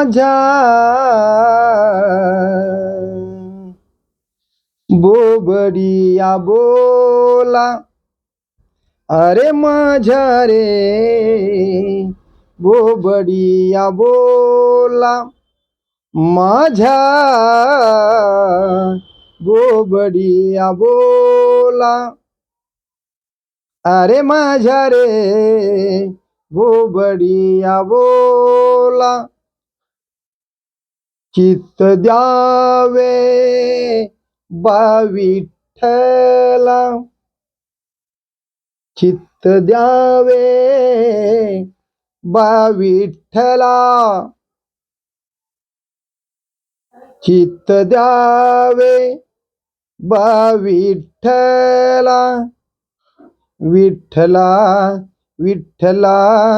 माझ्या बोबडिया बोला अरे माझ्या रे बोबडिया बोला माझ्या बोबडिया बोला अरे माझ्या रे बोबडिया बोला. चित्त द्यावे बा विठ्ठला चित्त द्यावे बा विठ्ठला चित्त द्यावे बा विठ्ठला विठ्ठला विठ्ठला.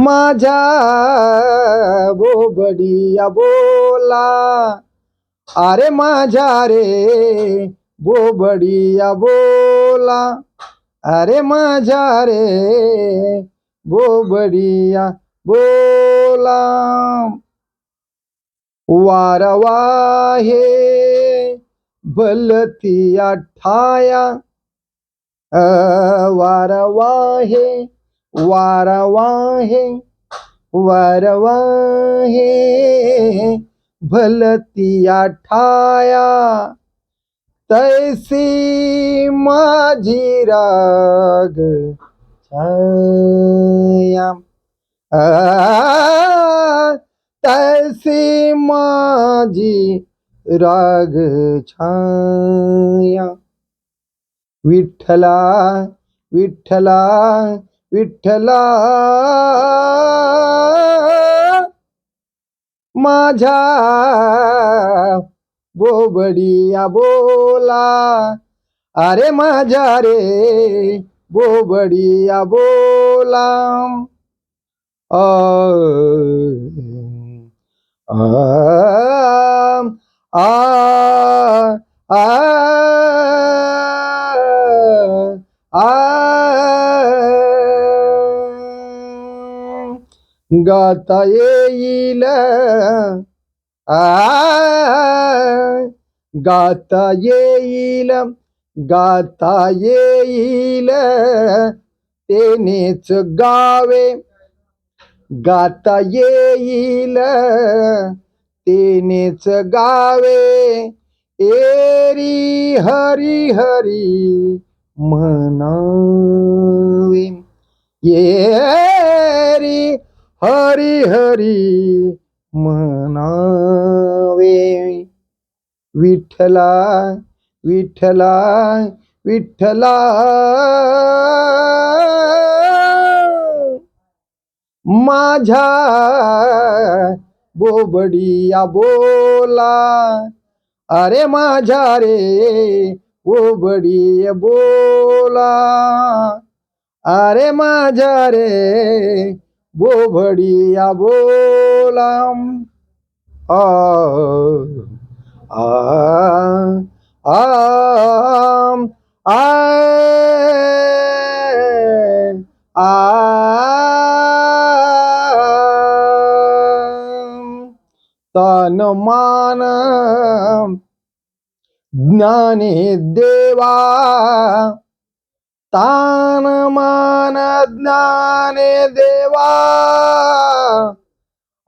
माझ्या बोबडिया बोला। अरे माझ्या रे बोबडिया बोला। अरे माझ्या रे बोबडिया बोला। वारवाहे बलतिया ठाया। अ, वारवाहे वारवाहे वारवाहे भलतिया ठाया तैसी माझी राग छाया। तैसी माझी राग छाया। विठ्ठला विठ्ठला विठ्ठला माझ्या बोबडिया बोला अरे माझ्या रे बोबडिया बोला आ, आ, आ, आ, गाता येईल. आ गाता येईल गाता येईल. तेनेच गावे गाता येईल. तेनेच गावे एरी हरी हरी म्हणावे. ये हरी हरी म्हणावे. विठ्ठला विठ्ठला विठ्ठला माझ्या बोबडिया बोला. अरे माझ्या रे बोबडिया बोला. अरे माझ्या रे बोभडिया बोलाम. आ आ आम आय तन मान ज्ञाने देवा तान मान ज्ञाने देवा.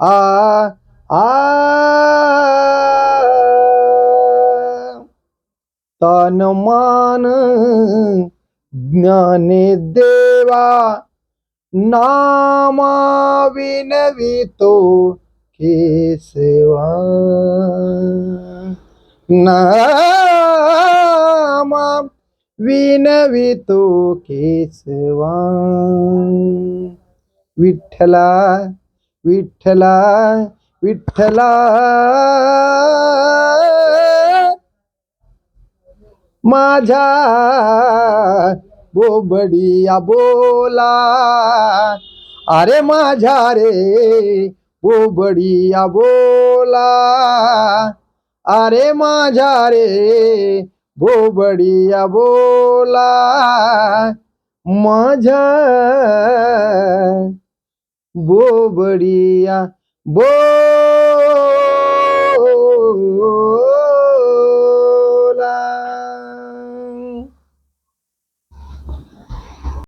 आ आ. तन मान ज्ञाने देवा. नामा विनवितो केसवा ना. विनवितो केसवा विठ्ठला विठ्ठला विठ्ठला माझ्या बोबडिया बोला। अरे माझा रे बोबडिया बोला। अरे माझा रे बोबडिया बोला माझ्या बोबडिया